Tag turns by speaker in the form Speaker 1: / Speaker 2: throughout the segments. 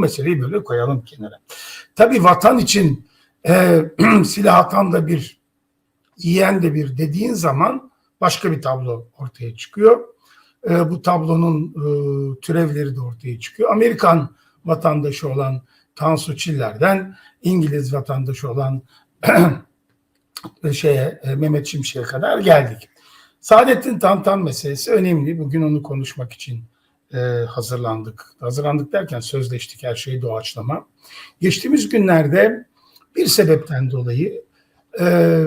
Speaker 1: meseleyi böyle koyalım kenara. Tabii vatan için e, silah atan da bir, yiyen de bir dediğin zaman başka bir tablo ortaya çıkıyor. E, bu tablonun e, türevleri de ortaya çıkıyor. Amerikan vatandaşı olan Tansu Çiller'den İngiliz vatandaşı olan şeye e, Mehmet Şimşek'e kadar geldik. Saadettin Tantan meselesi önemli. Bugün onu konuşmak için e, hazırlandık. Hazırlandık derken sözleştik her şeyi doğaçlama. Geçtiğimiz günlerde bir sebepten dolayı e,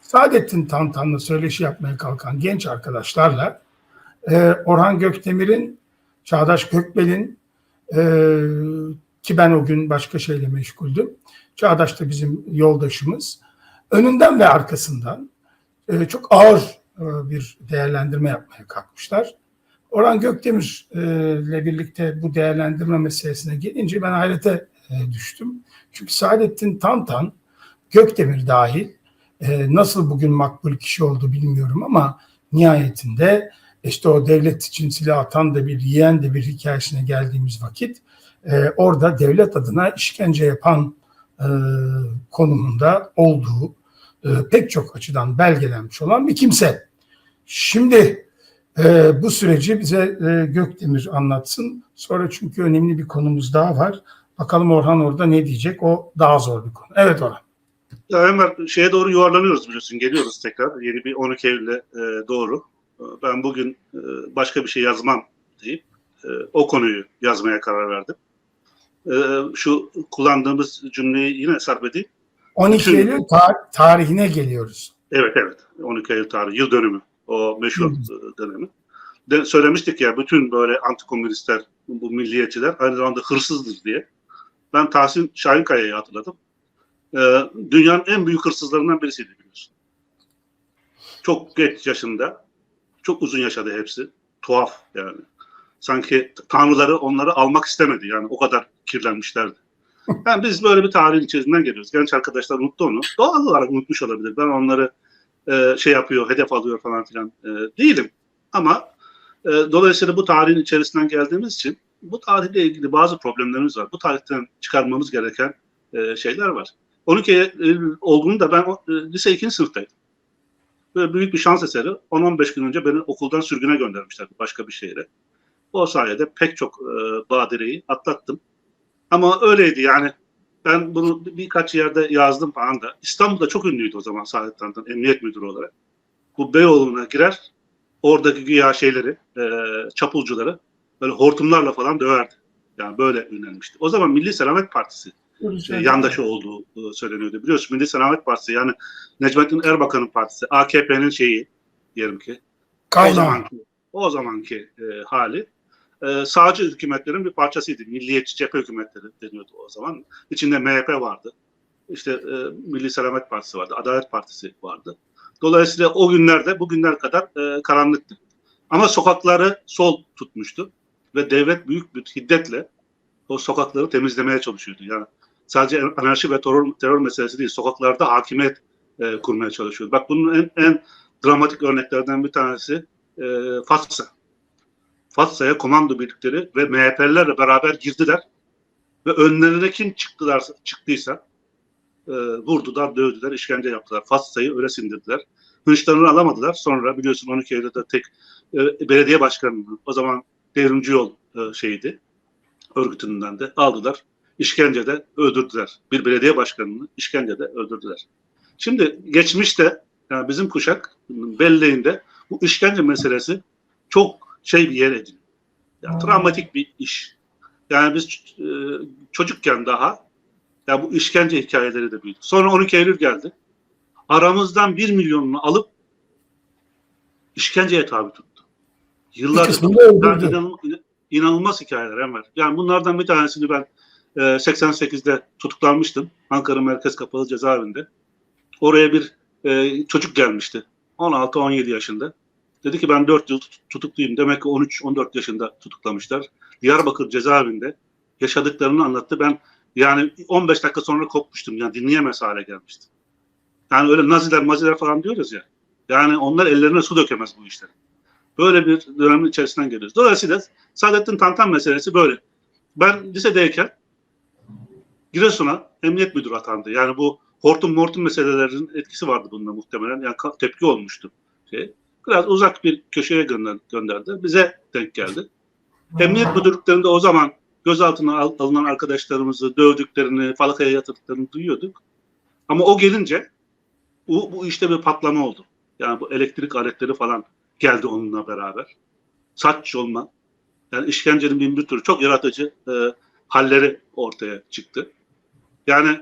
Speaker 1: Saadettin Tantan'la söyleşi yapmaya kalkan genç arkadaşlarla e, Orhan Gökdemir'in, Çağdaş Gökbel'in e, ki ben o gün başka şeyle meşguldüm. Çağdaş da bizim yoldaşımız. Önünden ve arkasından e, çok ağır e, bir değerlendirme yapmaya kalkmışlar. Orhan Gökdemir ile birlikte bu değerlendirme meselesine gelince ben hayrete e, düştüm. Çünkü Saadettin Tantan, Gökdemir dahil e, nasıl bugün makbul kişi oldu bilmiyorum ama nihayetinde işte o devlet için silah atan da bir yiyen de bir hikayesine geldiğimiz vakit e, orada devlet adına işkence yapan konumunda olduğu pek çok açıdan belgelenmiş olan bir kimse. Şimdi e, bu süreci bize e, Gökdemir anlatsın. Sonra çünkü önemli bir konumuz daha var. Bakalım Orhan orada ne diyecek? O daha zor bir konu. Evet Orhan.
Speaker 2: Ya Ömer şeye doğru yuvarlanıyoruz biliyorsun. Geliyoruz tekrar. Yeni bir 12 Eylül'e e, doğru. Ben bugün e, başka bir şey yazmam deyip e, o konuyu yazmaya karar verdim. E, şu kullandığımız cümleyi yine sarf edeyim.
Speaker 1: 12
Speaker 2: Bütün-
Speaker 1: Eylül tar- tarihine geliyoruz.
Speaker 2: Evet evet. 12 Eylül tarihi, yıl dönümü. O meşhur e, dönemi. De, söylemiştik ya bütün böyle antikomünistler, bu milliyetçiler aynı zamanda hırsızdır diye. Ben Tahsin Şahinkaya'yı hatırladım. Ee, dünyanın en büyük hırsızlarından birisiydi biliyorsun. Çok geç yaşında, çok uzun yaşadı hepsi. Tuhaf yani. Sanki tanrıları onları almak istemedi yani o kadar kirlenmişlerdi. Yani biz böyle bir tarihin içerisinden geliyoruz. Genç arkadaşlar unuttu onu. Doğal olarak unutmuş olabilir. Ben onları e, şey yapıyor, hedef alıyor falan filan e, değilim. Ama e, dolayısıyla bu tarihin içerisinden geldiğimiz için bu tarihle ilgili bazı problemlerimiz var. Bu tarihten çıkarmamız gereken şeyler var. 12 Eylül olduğunu da ben lise 2. sınıftaydım. Böyle büyük bir şans eseri 10-15 gün önce beni okuldan sürgüne göndermişlerdi başka bir şehre. O sayede pek çok e, badireyi atlattım. Ama öyleydi yani. Ben bunu birkaç yerde yazdım falan da. İstanbul'da çok ünlüydü o zaman Saadet Tantan, emniyet müdürü olarak. Bu Beyoğlu'na girer, oradaki güya şeyleri, e, çapulcuları böyle hortumlarla falan döverdi. Yani böyle ünlenmişti. O zaman Milli Selamet Partisi e, yandaşı olduğu e, söyleniyordu. Biliyorsun Milli Selamet Partisi yani Necmettin Erbakan'ın partisi, AKP'nin şeyi diyelim ki o
Speaker 1: Kaynağı.
Speaker 2: zamanki, o zamanki e, hali e, sağcı hükümetlerin bir parçasıydı. Milliyetçi cephe hükümetleri deniyordu o zaman. İçinde MHP vardı. İşte e, Milli Selamet Partisi vardı. Adalet Partisi vardı. Dolayısıyla o günlerde bugünler kadar e, karanlıktı. Ama sokakları sol tutmuştu. Ve devlet büyük bir hiddetle o sokakları temizlemeye çalışıyordu. Yani sadece anarşi ve terör, terör meselesi değil. Sokaklarda hakimiyet e, kurmaya çalışıyordu. Bak bunun en, en dramatik örneklerden bir tanesi e, Fatsa. Fatsa'ya komando birlikleri ve MHP'lilerle beraber girdiler ve önlerine kim çıktılar çıktıysa e, vurdular, dövdüler, işkence yaptılar. Fatsa'yı öyle sindirdiler. Hınçlarını alamadılar. Sonra biliyorsun 12 Eylül'de tek e, belediye başkanının o zaman devrimci yol e, şeydi örgütünden de aldılar. İşkencede öldürdüler. Bir belediye başkanını işkencede öldürdüler. Şimdi geçmişte yani bizim kuşak belleğinde bu işkence meselesi çok şey bir yer ediniyor. Yani
Speaker 1: Hmm.
Speaker 2: travmatik bir iş. Yani biz e, çocukken daha ya bu işkence hikayeleri de büyüdü. Sonra 12 Eylül geldi. Aramızdan bir milyonunu alıp işkenceye tabi tuttu. Yani inan- inanılmaz hikayeler Enver. Yani bunlardan bir tanesini ben e, 88'de tutuklanmıştım. Ankara Merkez Kapalı Cezaevinde. Oraya bir e, çocuk gelmişti. 16-17 yaşında. Dedi ki ben 4 yıl tut- tutukluyum. Demek ki 13-14 yaşında tutuklamışlar. Diyarbakır cezaevinde yaşadıklarını anlattı. Ben yani 15 dakika sonra kopmuştum. Yani dinleyemez hale gelmiştim. Yani öyle naziler maziler falan diyoruz ya. Yani onlar ellerine su dökemez bu işler. Böyle bir dönemin içerisinden geliyoruz. Dolayısıyla Saadettin Tantan meselesi böyle. Ben lisedeyken Giresun'a emniyet müdürü atandı. Yani bu hortum mortum meselelerinin etkisi vardı bunda muhtemelen. Yani tepki olmuştu. Şey. Biraz uzak bir köşeye gönder, gönderdi. Bize denk geldi. Emniyet müdürlüklerinde o zaman gözaltına al- alınan arkadaşlarımızı dövdüklerini, falakaya yatırdıklarını duyuyorduk. Ama o gelince bu, bu işte bir patlama oldu. Yani bu elektrik aletleri falan geldi onunla beraber. Saç yolma. Yani işkencenin bin bir türlü çok yaratıcı e, halleri ortaya çıktı. Yani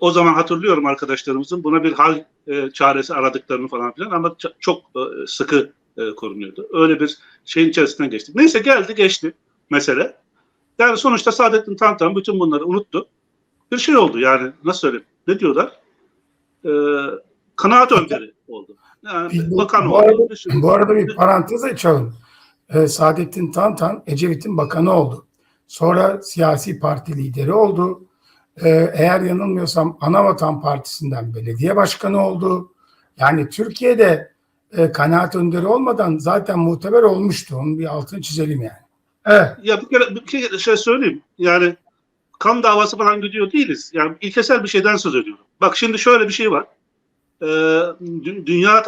Speaker 2: o zaman hatırlıyorum arkadaşlarımızın buna bir hal e, çaresi aradıklarını falan filan ama çok e, sıkı e, korunuyordu. Öyle bir şeyin içerisinden geçtik. Neyse geldi geçti mesele. Yani sonuçta Saadettin Tantan bütün bunları unuttu. Bir şey oldu yani nasıl söyleyeyim ne diyorlar? E, kanaat önderi oldu. Yani
Speaker 1: Bu-
Speaker 2: bakan
Speaker 1: bu
Speaker 2: oldu.
Speaker 1: arada-
Speaker 2: Bir
Speaker 1: Bu arada bir parantez açalım. Ee, Saadettin Tantan Ecevit'in bakanı oldu. Sonra siyasi parti lideri oldu. Ee, eğer yanılmıyorsam Anavatan Partisi'nden belediye başkanı oldu. Yani Türkiye'de e, kanaat önderi olmadan zaten muteber olmuştu. Onun bir altını çizelim yani. Evet.
Speaker 2: Ya bir kere bir kere şey söyleyeyim. Yani kan davası falan gidiyor değiliz. Yani ilkesel bir şeyden söz ediyorum. Bak şimdi şöyle bir şey var. Ee, dü- dünya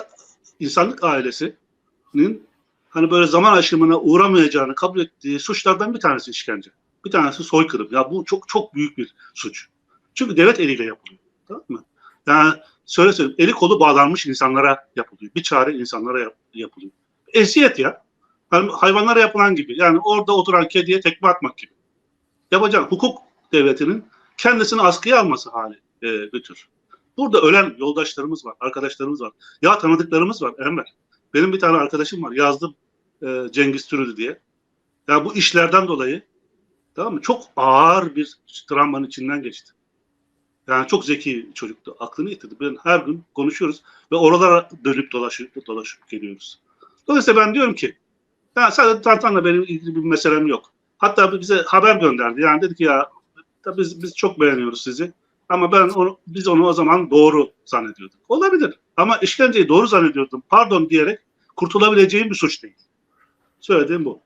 Speaker 2: insanlık ailesinin hani böyle zaman aşımına uğramayacağını kabul ettiği suçlardan bir tanesi işkence. Bir tanesi soykırım. Ya bu çok çok büyük bir suç. Çünkü devlet eliyle yapılıyor. Tamam mı? Yani söyle söyleyeyim eli kolu bağlanmış insanlara yapılıyor. Bir çare insanlara yap- yapılıyor. Eziyet ya. Hani hayvanlara yapılan gibi. Yani orada oturan kediye tekme atmak gibi. Yapacağın hukuk devletinin kendisini askıya alması hali e, bir tür. Burada ölen yoldaşlarımız var, arkadaşlarımız var. Ya tanıdıklarımız var Enver. Benim bir tane arkadaşım var. Yazdım e, Cengiz Türüdü diye. Ya bu işlerden dolayı tamam mı? Çok ağır bir travmanın içinden geçti. Yani çok zeki çocuktu. Aklını yitirdi. Ben her gün konuşuyoruz ve oralara dönüp dolaşıp dolaşıp geliyoruz. Dolayısıyla ben diyorum ki ya sadece Tantan'la benim ilgili bir meselem yok. Hatta bize haber gönderdi. Yani dedi ki ya biz, biz çok beğeniyoruz sizi. Ama ben onu, biz onu o zaman doğru zannediyorduk. Olabilir. Ama işkenceyi doğru zannediyordum. Pardon diyerek kurtulabileceğim bir suç değil. Söylediğim bu.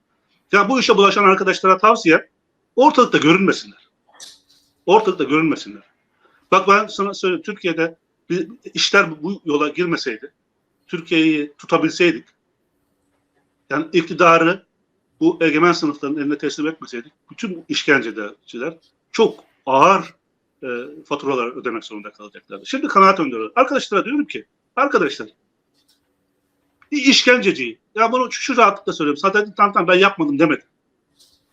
Speaker 2: Ya bu işe bulaşan arkadaşlara tavsiye ortalıkta görünmesinler. Ortalıkta görünmesinler. Bak ben sana söyleyeyim. Türkiye'de bir, işler bu yola girmeseydi, Türkiye'yi tutabilseydik, yani iktidarı bu egemen sınıfların eline teslim etmeseydik bütün işkenceciler çok ağır e, faturalar ödemek zorunda kalacaklardı. Şimdi kanaat önderiyorum. Arkadaşlara diyorum ki arkadaşlar bir işkenceciyi ya bunu şu, şu rahatlıkla söylüyorum. Saadettin Tantan ben yapmadım demedi.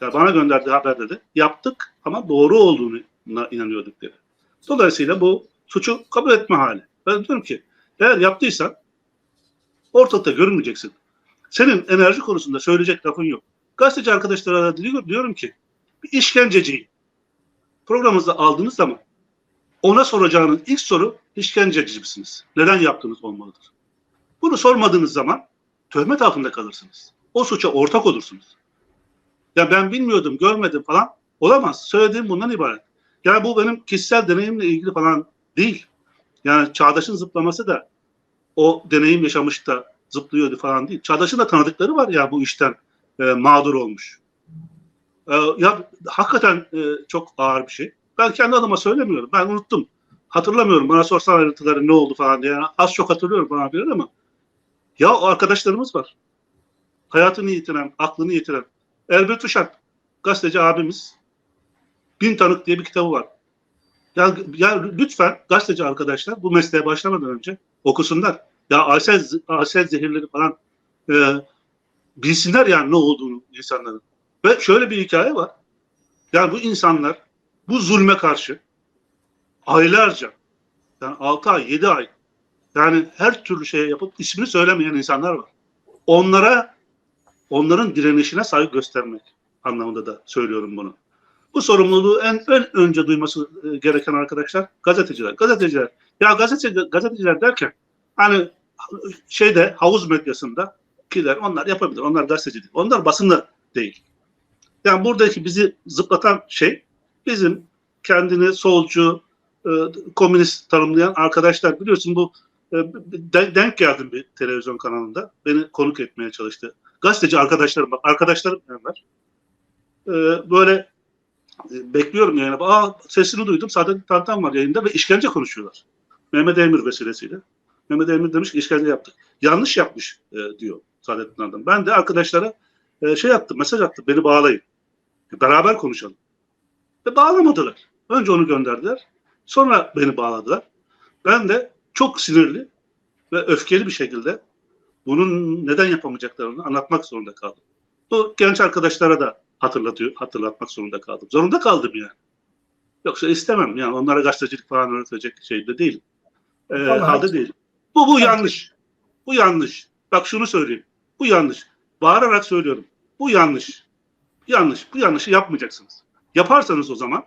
Speaker 2: Ya bana gönderdiği haber dedi. Yaptık ama doğru olduğunu inanıyorduk dedi. Dolayısıyla bu suçu kabul etme hali. Ben diyorum ki eğer yaptıysan ortalıkta görünmeyeceksin. Senin enerji konusunda söyleyecek lafın yok. Gazeteci arkadaşlara da diyor- diyorum ki bir işkenceciyi programınızda aldığınız zaman ona soracağınız ilk soru işkenceci misiniz? Neden yaptığınız olmalıdır. Bunu sormadığınız zaman töhmet altında kalırsınız. O suça ortak olursunuz. Ya ben bilmiyordum, görmedim falan olamaz. Söylediğim bundan ibaret. Yani bu benim kişisel deneyimle ilgili falan değil. Yani Çağdaş'ın zıplaması da o deneyim yaşamış da zıplıyordu falan değil. Çağdaş'ın da tanıdıkları var ya bu işten e, mağdur olmuş. E, ya hakikaten e, çok ağır bir şey. Ben kendi adıma söylemiyorum. Ben unuttum. Hatırlamıyorum. Bana sorsan ayrıntıları ne oldu falan diye. Yani az çok hatırlıyorum bana bilir ama ya o arkadaşlarımız var. Hayatını yitiren, aklını yitiren. Elbet Uşak, gazeteci abimiz. Bin Tanık diye bir kitabı var. Ya, ya lütfen gazeteci arkadaşlar bu mesleğe başlamadan önce okusunlar. Ya Aysel, Aysel zehirleri falan e, bilsinler yani ne olduğunu insanların. Ve şöyle bir hikaye var. Yani bu insanlar bu zulme karşı aylarca yani 6 ay 7 ay yani her türlü şeye yapıp ismini söylemeyen insanlar var. Onlara onların direnişine saygı göstermek anlamında da söylüyorum bunu. Bu sorumluluğu en, en önce duyması e, gereken arkadaşlar gazeteciler. Gazeteciler. Ya gazeteci, gazeteciler derken hani şeyde havuz medyasında kiler onlar yapabilir. Onlar gazeteci değil. Onlar basında değil. Yani buradaki bizi zıplatan şey bizim kendini solcu, e, komünist tanımlayan arkadaşlar biliyorsun bu e, de- denk geldim bir televizyon kanalında. Beni konuk etmeye çalıştı. Gazeteci arkadaşlarım bak arkadaşlarım var. E, böyle e, bekliyorum yayına. Aa sesini duydum. Saadet Tantan var yayında ve işkence konuşuyorlar. Mehmet Emir vesilesiyle. Mehmet Emir demiş ki işkence yaptık. Yanlış yapmış e, diyor Saadet Tantan. Ben de arkadaşlara e, şey yaptım, mesaj attım. Beni bağlayın. Beraber konuşalım. Ve bağlamadılar. Önce onu gönderdiler. Sonra beni bağladılar. Ben de çok sinirli ve öfkeli bir şekilde bunun neden yapamayacaklarını anlatmak zorunda kaldım. Bu genç arkadaşlara da hatırlatıyor, hatırlatmak zorunda kaldım. Zorunda kaldım yani. Yoksa istemem yani onlara gazetecilik falan öğretecek şeyde değilim. Ee,
Speaker 1: Ama-
Speaker 2: halde değilim. Bu bu yanlış. Bu yanlış. Bak şunu söyleyeyim. Bu yanlış. Bağırarak söylüyorum. Bu yanlış. Yanlış. Bu yanlışı yapmayacaksınız. Yaparsanız o zaman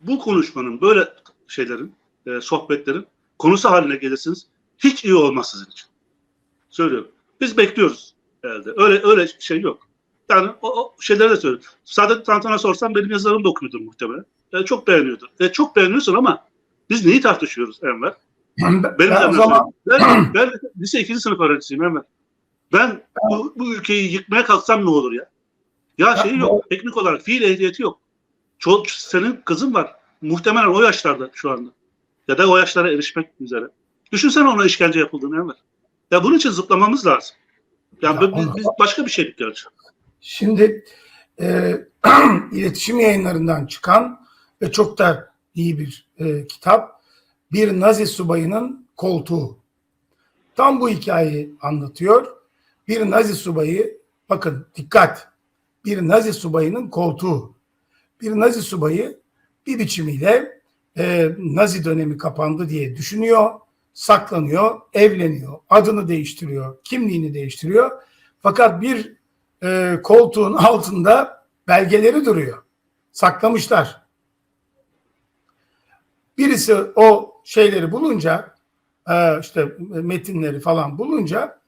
Speaker 2: bu konuşmanın böyle şeylerin, e, sohbetlerin konusu haline gelirsiniz. Hiç iyi olmaz sizin için. Söylüyorum. Biz bekliyoruz elde. Öyle öyle şey yok. Yani o, o şeyleri de söylüyorum. Saadet Tantan'a sorsam benim yazılarımı da okuyordur muhtemelen. E, çok beğeniyordur. E, çok beğeniyorsun ama biz neyi tartışıyoruz Enver?
Speaker 1: Ben,
Speaker 2: Benim
Speaker 1: ben o zaman
Speaker 2: ben, ben lise 2. sınıf öğrencisiyim Enver. Ben bu, bu ülkeyi yıkmaya kalksam ne olur ya? Ya şey yok. Teknik olarak fiil ehliyeti yok. Çok, senin kızın var. Muhtemelen o yaşlarda şu anda. Ya da o yaşlara erişmek üzere. Düşünsene ona işkence yapıldığını Enver. Ya bunun için zıplamamız lazım. Ya,
Speaker 1: Ya
Speaker 2: biz, biz başka bir şey gerçi.
Speaker 1: Şimdi e, iletişim yayınlarından çıkan ve çok da iyi bir e, kitap Bir Nazi Subayının Koltuğu. Tam bu hikayeyi anlatıyor. Bir Nazi subayı, bakın dikkat, bir Nazi subayının koltuğu. Bir Nazi subayı bir biçimiyle e, Nazi dönemi kapandı diye düşünüyor, saklanıyor, evleniyor, adını değiştiriyor, kimliğini değiştiriyor. Fakat bir e, koltuğun altında belgeleri duruyor. Saklamışlar. Birisi o şeyleri bulunca e, işte metinleri falan bulunca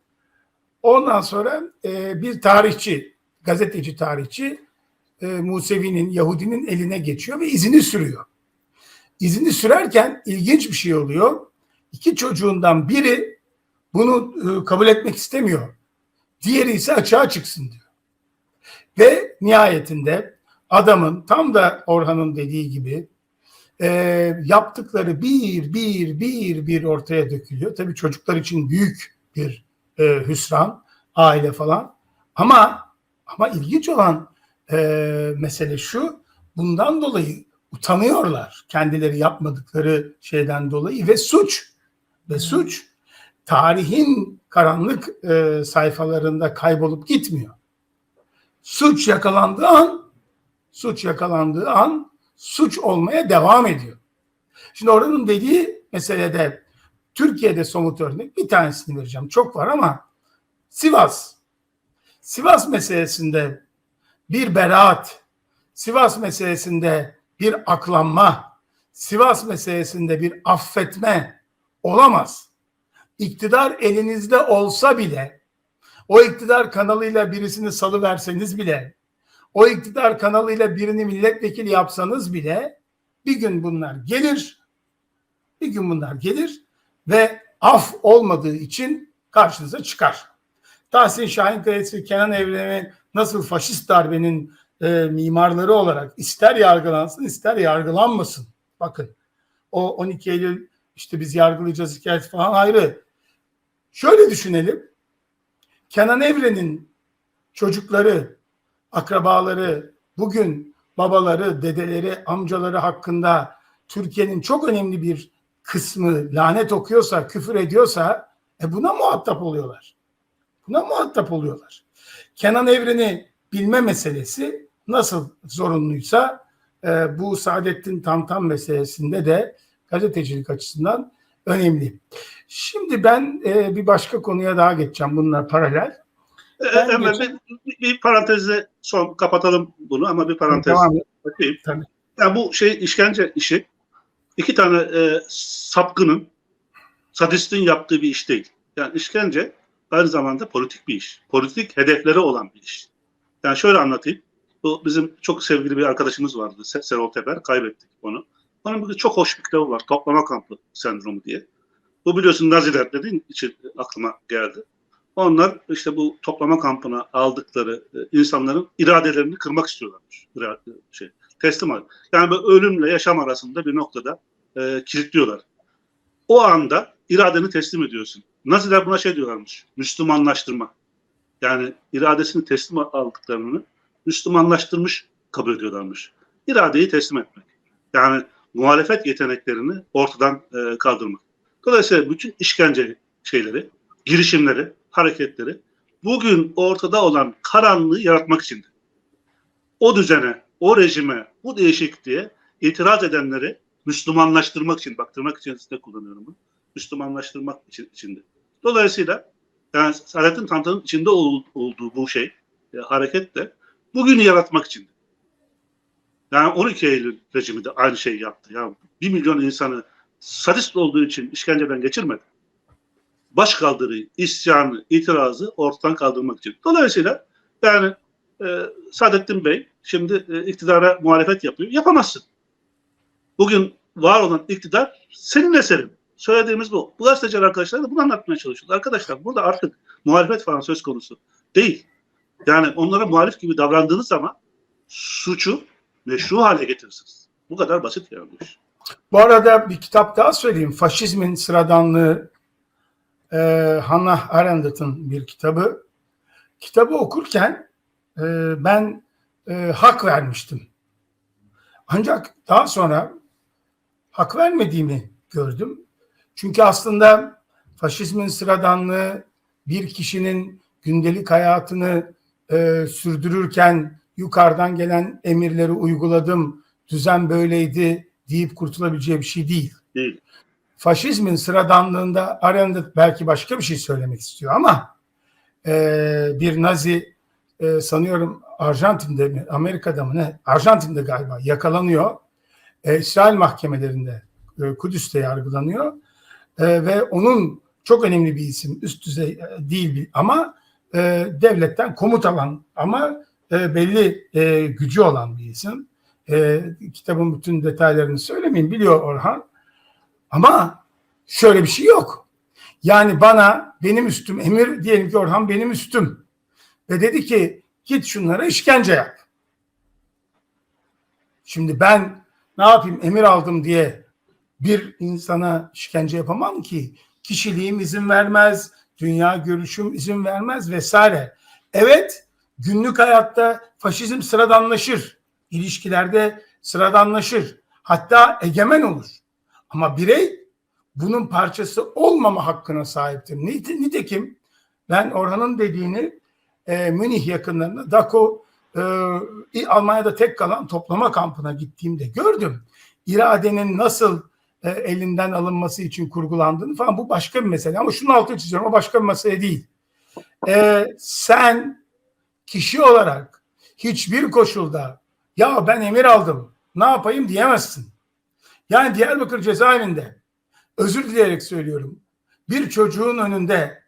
Speaker 1: ondan sonra e, bir tarihçi, gazeteci tarihçi e, Musevi'nin, Yahudinin eline geçiyor ve izini sürüyor. İzini sürerken ilginç bir şey oluyor. İki çocuğundan biri bunu e, kabul etmek istemiyor. Diğeri ise açığa çıksın diyor. Ve nihayetinde adamın tam da Orhan'ın dediği gibi e, yaptıkları bir bir bir bir ortaya dökülüyor. Tabii çocuklar için büyük bir e, hüsran, aile falan. Ama ama ilginç olan e, mesele şu, bundan dolayı utanıyorlar kendileri yapmadıkları şeyden dolayı ve suç ve suç tarihin karanlık e, sayfalarında kaybolup gitmiyor. Suç yakalandığı an, suç yakalandığı an suç olmaya devam ediyor. Şimdi oranın dediği meselede Türkiye'de somut örnek bir tanesini vereceğim. Çok var ama Sivas. Sivas meselesinde bir beraat, Sivas meselesinde bir aklanma, Sivas meselesinde bir affetme olamaz. İktidar elinizde olsa bile, o iktidar kanalıyla birisini salıverseniz bile, o iktidar kanalıyla birini milletvekili yapsanız bile bir gün bunlar gelir, bir gün bunlar gelir ve af olmadığı için karşınıza çıkar. Tahsin Şahinkaya'sı ve Kenan Evren'i nasıl faşist darbenin e, mimarları olarak ister yargılansın ister yargılanmasın. Bakın o 12 Eylül işte biz yargılayacağız hikayesi falan ayrı. Şöyle düşünelim. Kenan Evren'in çocukları, akrabaları, bugün babaları, dedeleri, amcaları hakkında Türkiye'nin çok önemli bir kısmı lanet okuyorsa, küfür ediyorsa e buna muhatap oluyorlar. Buna muhatap oluyorlar. Kenan Evren'i bilme meselesi nasıl zorunluysa e, bu Saadettin Tantan meselesinde de gazetecilik açısından önemli. Şimdi ben e, bir başka konuya daha geçeceğim bununla paralel.
Speaker 2: E,
Speaker 1: Ben
Speaker 2: Hemen
Speaker 1: geçen-
Speaker 2: bir, bir parantezle son kapatalım bunu ama bir parantez
Speaker 1: et.
Speaker 2: bakayım.
Speaker 1: Tabii.
Speaker 2: Ya bu şey işkence işi iki tane e, sapkının sadistin yaptığı bir iş değil. Yani işkence aynı zamanda politik bir iş. Politik hedefleri olan bir iş. Yani şöyle anlatayım. Bu bizim çok sevgili bir arkadaşımız vardı. Se- Serol Teper. Kaybettik onu. Onun bir çok hoş bir kitabı var. Toplama kampı sendromu diye. Bu biliyorsun Naziler dediğin için aklıma geldi. Onlar işte bu toplama kampına aldıkları e, insanların iradelerini kırmak istiyorlarmış. İrade, şey, teslim al. Yani böyle ölümle yaşam arasında bir noktada e, kilitliyorlar. O anda iradeni teslim ediyorsun. Naziler buna şey diyorlarmış. Müslümanlaştırma. Yani iradesini teslim aldıklarını Müslümanlaştırmış kabul ediyorlarmış. İradeyi teslim etmek. Yani muhalefet yeteneklerini ortadan e, kaldırmak. Dolayısıyla bütün işkence şeyleri, girişimleri, hareketleri bugün ortada olan karanlığı yaratmak içindi. O düzene, o rejime, bu değişikliğe itiraz edenleri Müslümanlaştırmak için, bak tırnak içerisinde kullanıyorum bunu. Müslümanlaştırmak için içindi. Dolayısıyla yani Saadettin Tantan'ın içinde ol, olduğu bu şey, e, hareket de bugünü yaratmak için. Yani 12 Eylül rejimi de aynı şeyi yaptı. Ya bir milyon insanı sadist olduğu için işkenceden geçirmedi. Baş kaldırıyı, isyanı, itirazı ortadan kaldırmak için. Dolayısıyla yani e, Saadettin Bey şimdi e, iktidara muhalefet yapıyor. Yapamazsın. Bugün var olan iktidar senin eserin. Söylediğimiz bu. Bu gazeteciler arkadaşlar da bunu anlatmaya çalışıyorlar. Arkadaşlar burada artık muhalefet falan söz konusu değil. Yani onlara muhalif gibi davrandığınız zaman suçu meşru hale getirirsiniz. Bu kadar basit yani bu iş.
Speaker 1: Bu arada bir kitap daha söyleyeyim. Faşizmin sıradanlığı e, Hannah Arendt'ın bir kitabı. Kitabı okurken e, ben e, hak vermiştim. Ancak daha sonra hak vermediğimi gördüm. Çünkü aslında faşizmin sıradanlığı bir kişinin gündelik hayatını e, sürdürürken yukarıdan gelen emirleri uyguladım, düzen böyleydi deyip kurtulabileceği bir şey değil.
Speaker 2: Değil.
Speaker 1: Faşizmin sıradanlığında Arendt belki başka bir şey söylemek istiyor ama e, bir Nazi e, sanıyorum Arjantin'de mi Amerika'da mı ne Arjantin'de galiba yakalanıyor. E, İsrail mahkemelerinde e, Kudüs'te yargılanıyor e, ve onun çok önemli bir isim üst düzey e, değil bir, ama e, devletten komut alan ama e, belli e, gücü olan bir isim. E, kitabın bütün detaylarını söylemeyeyim biliyor Orhan. Ama şöyle bir şey yok. Yani bana benim üstüm emir diyelim ki Orhan benim üstüm ve dedi ki git şunlara işkence yap. Şimdi ben ne yapayım emir aldım diye bir insana işkence yapamam ki. Kişiliğim izin vermez, dünya görüşüm izin vermez vesaire. Evet günlük hayatta faşizm sıradanlaşır. ilişkilerde sıradanlaşır. Hatta egemen olur. Ama birey bunun parçası olmama hakkına sahiptir. Nitekim ben Orhan'ın dediğini e, Münih yakınlarında Dako e, Almanya'da tek kalan toplama kampına gittiğimde gördüm. İradenin nasıl e, elinden alınması için kurgulandığını falan bu başka bir mesele. Ama şunun altını çiziyorum o başka bir mesele değil. E, sen kişi olarak hiçbir koşulda ya ben emir aldım ne yapayım diyemezsin. Yani Diyarbakır cezaevinde özür dileyerek söylüyorum. Bir çocuğun önünde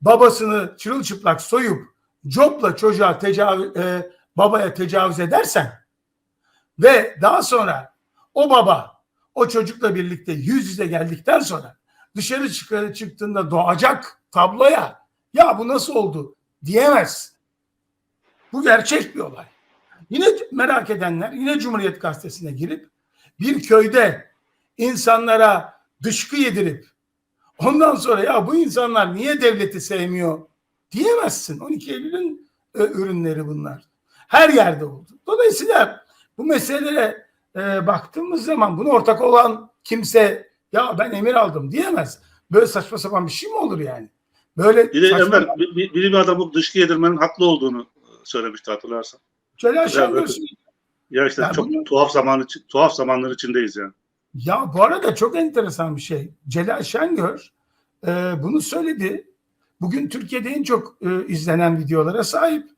Speaker 1: babasını çırılçıplak soyup copla çocuğa tecavüz, e, babaya tecavüz edersen ve daha sonra o baba o çocukla birlikte yüz yüze geldikten sonra dışarı çıktığında doğacak tabloya ya bu nasıl oldu diyemez. Bu gerçek bir olay. Yine merak edenler yine Cumhuriyet Gazetesi'ne girip bir köyde insanlara dışkı yedirip ondan sonra ya bu insanlar niye devleti sevmiyor diyemezsin. 12 Eylül'ün e, ürünleri bunlar. Her yerde oldu. Dolayısıyla bu meselelere e, baktığımız zaman bunu ortak olan kimse ya ben emir aldım diyemez. Böyle saçma sapan bir şey mi olur yani? Böyle
Speaker 2: Bir de
Speaker 1: saçma...
Speaker 2: Bir, bilim adamı dışkı yedirmenin haklı olduğunu söylemişti hatırlarsan.
Speaker 1: Celal Şengör.
Speaker 2: Ya işte
Speaker 1: Ya
Speaker 2: çok
Speaker 1: bunu-
Speaker 2: tuhaf zaman tuhaf zamanlar içindeyiz yani.
Speaker 1: Ya bu arada çok enteresan bir şey. Celal Şengör e, bunu söyledi. Bugün Türkiye'de en çok e, izlenen videolara sahip.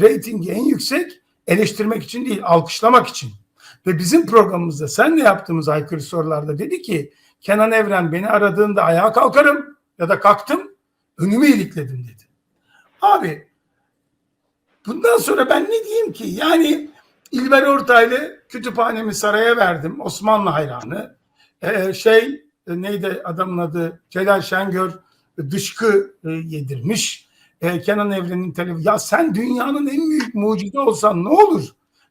Speaker 1: Ratingi en yüksek eleştirmek için değil, alkışlamak için. Ve bizim programımızda senle yaptığımız aykırı sorularda dedi ki Kenan Evren beni aradığında ayağa kalkarım ya da kalktım önümü ilikledim dedi. Abi bundan sonra ben ne diyeyim ki? Yani İlber Ortaylı kütüphanemi saraya verdim. Osmanlı hayranı. Ee, şey e, neydi adamın adı? Celal Şengör dışkı e, yedirmiş. e, Kenan Evren'in televizyon. Ya sen dünyanın en büyük mucidi olsan ne olur?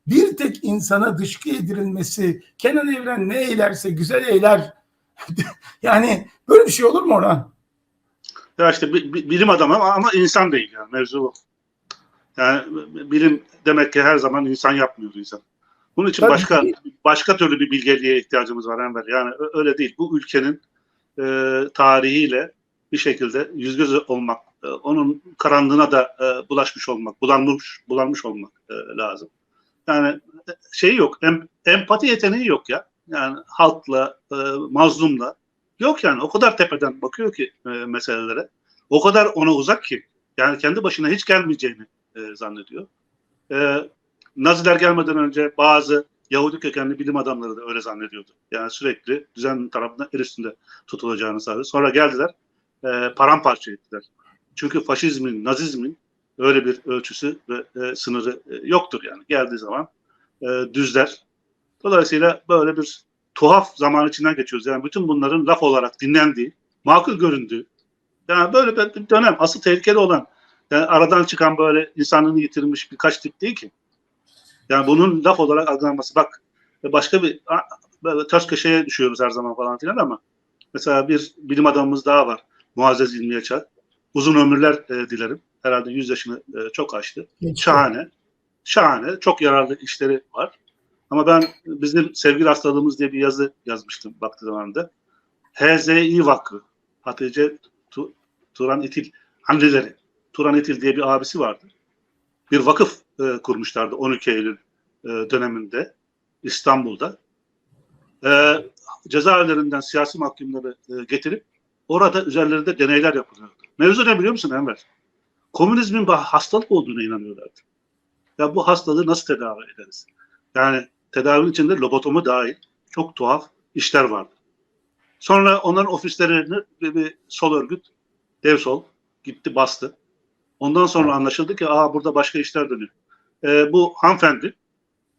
Speaker 1: Bir tek insana dışkı yedirilmesi, Kenan Evren ne eylerse güzel eyler. yani böyle bir şey olur mu Orhan?
Speaker 2: Ya işte bi- bi- bilim adamı ama insan değil yani mevzu bu. Yani bilim demek ki her zaman insan yapmıyor insan. Bunun için
Speaker 1: Tabii
Speaker 2: başka
Speaker 1: ki.
Speaker 2: başka türlü bir bilgeliğe ihtiyacımız var Enver. Yani öyle değil. Bu ülkenin e, tarihiyle bir şekilde yüz göz olmak, e, onun karanlığına da e, bulaşmış olmak, bulanmış bulanmış olmak e, lazım. Yani e, şey yok, em- empati yeteneği yok ya. Yani halkla, e, mazlumla yok yani. O kadar tepeden bakıyor ki e, meselelere. O kadar ona uzak ki. Yani kendi başına hiç gelmeyeceğini e, zannediyor. E, Naziler gelmeden önce bazı Yahudi kökenli bilim adamları da öyle zannediyordu. Yani sürekli düzen tarafından el üstünde tutulacağını sanıyordu. Sonra geldiler, e, paramparça ettiler. Çünkü faşizmin, nazizmin öyle bir ölçüsü ve e, sınırı e, yoktur yani. Geldiği zaman e, düzler. Dolayısıyla böyle bir tuhaf zaman içinden geçiyoruz. Yani bütün bunların laf olarak dinlendiği, makul göründüğü, yani böyle bir dönem asıl tehlikeli olan yani aradan çıkan böyle insanlığını yitirmiş birkaç tip değil ki. Yani bunun laf olarak algılanması. Bak başka bir böyle ters köşeye düşüyoruz her zaman falan filan ama mesela bir bilim adamımız daha var. Muazzez İlmi Yaşar. Uzun ömürler e, dilerim. Herhalde 100 yaşını e, çok aştı. Şahane. Şahane. Çok yararlı işleri var. Ama ben bizim sevgili hastalığımız diye bir yazı yazmıştım vakti zamanında. HZİ Vakfı. Hatice Tu- Turan İtil. Anneleri. Turan İtil diye bir abisi vardı. Bir vakıf e, kurmuşlardı 12 Eylül e, döneminde İstanbul'da. E, cezaevlerinden siyasi mahkumları e, getirip orada üzerlerinde deneyler yapılıyordu. Mevzu ne biliyor musun Enver? Komünizmin hastalık olduğuna inanıyorlardı. Ya bu hastalığı nasıl tedavi ederiz? Yani tedavinin içinde lobotomu dahil çok tuhaf işler vardı. Sonra onların ofislerini bir, bir sol örgüt, dev sol gitti bastı. Ondan sonra anlaşıldı ki aa burada başka işler dönüyor. Ee, bu hanımefendi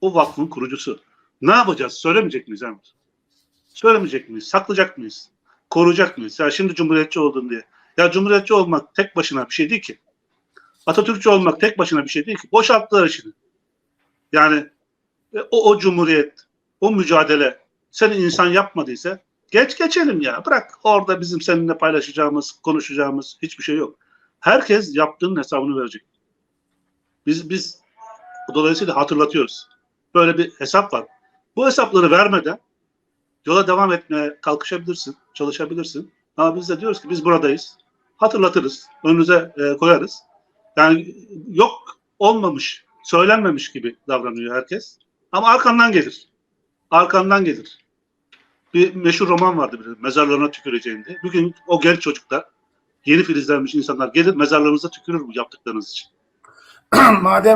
Speaker 2: o vakfın kurucusu. Ne yapacağız? Söylemeyecek miyiz Emir? Söylemeyecek miyiz? Saklayacak mıyız? Koruyacak mıyız? Ya şimdi cumhuriyetçi oldun diye. Ya cumhuriyetçi olmak tek başına bir şey değil ki. Atatürkçü olmak tek başına bir şey değil ki. Boşalttılar işini. Yani e, o, o cumhuriyet, o mücadele seni insan yapmadıysa geç geçelim ya. Bırak orada bizim seninle paylaşacağımız, konuşacağımız hiçbir şey yok. Herkes yaptığının hesabını verecek. Biz biz dolayısıyla hatırlatıyoruz. Böyle bir hesap var. Bu hesapları vermeden yola devam etmeye kalkışabilirsin, çalışabilirsin. Ama biz de diyoruz ki biz buradayız. Hatırlatırız, önünüze e, koyarız. Yani yok olmamış, söylenmemiş gibi davranıyor herkes. Ama arkandan gelir. Arkandan gelir. Bir meşhur roman vardı bir mezarlarına tüküreceğim diye. Bugün o genç çocuklar, yeni filizlenmiş insanlar gelir mezarlarınıza tükürür bu yaptıklarınız için.
Speaker 1: Madem